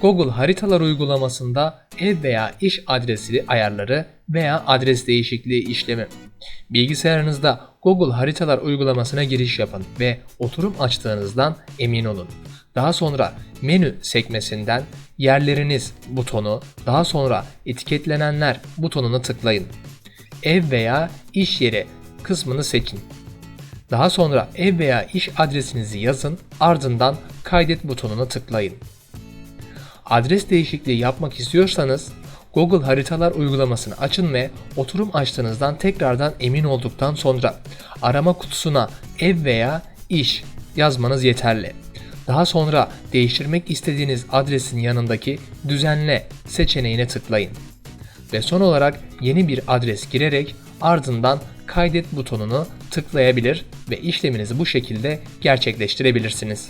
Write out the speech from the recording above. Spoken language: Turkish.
Google Haritalar uygulamasında ev veya iş adresi ayarları veya adres değişikliği işlemi. Bilgisayarınızda Google Haritalar uygulamasına giriş yapın ve oturum açtığınızdan emin olun. Daha sonra menü sekmesinden yerleriniz butonu, daha sonra etiketlenenler butonuna tıklayın. Ev veya iş yeri kısmını seçin. Daha sonra ev veya iş adresinizi yazın, ardından kaydet butonuna tıklayın. Adres değişikliği yapmak istiyorsanız Google Haritalar uygulamasını açın ve oturum açtığınızdan tekrardan emin olduktan sonra arama kutusuna ev veya iş yazmanız yeterli. Daha sonra değiştirmek istediğiniz adresin yanındaki düzenle seçeneğine tıklayın. Ve son olarak yeni bir adres girerek ardından kaydet butonunu tıklayabilir ve işleminizi bu şekilde gerçekleştirebilirsiniz.